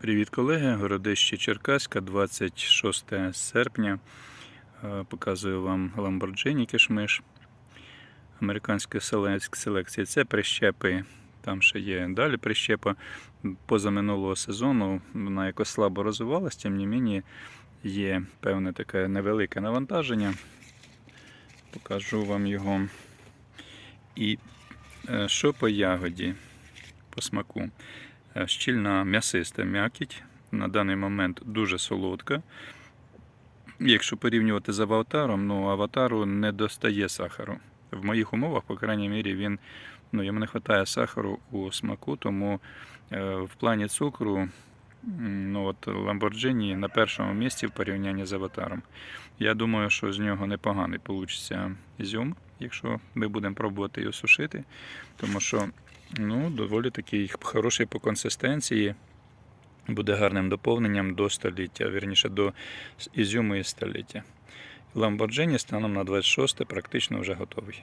Привіт, колеги! Городище Черкаська, 26 серпня. Е, Показую вам Lamborghini Кишмиш американської селек- селекції. Це прищепи, там ще є далі прищепа. Позаминулого сезону вона якось слабо розвивалась, тим не мені є певне таке невелике навантаження. Покажу вам його. І е, що по ягоді, по смаку. Е, щільна м'ясиста м'якіть. На даний момент дуже солодка. Якщо порівнювати з аватаром, ну аватару не достає сахару. В моїх умовах, по крайній мірі, він, ну, йому не вистачає сахару у смаку, тому е, в плані цукру ну, от Lamborghini на першому місці в порівнянні з аватаром. Я думаю, що з нього непоганий получиться ізюм, якщо ми будемо пробувати його сушити, тому що Ну, доволі такий хороший по консистенції. Буде гарним доповненням до століття, вірніше до ізюму і століття. Ламборджині станом на 26 практично вже готовий.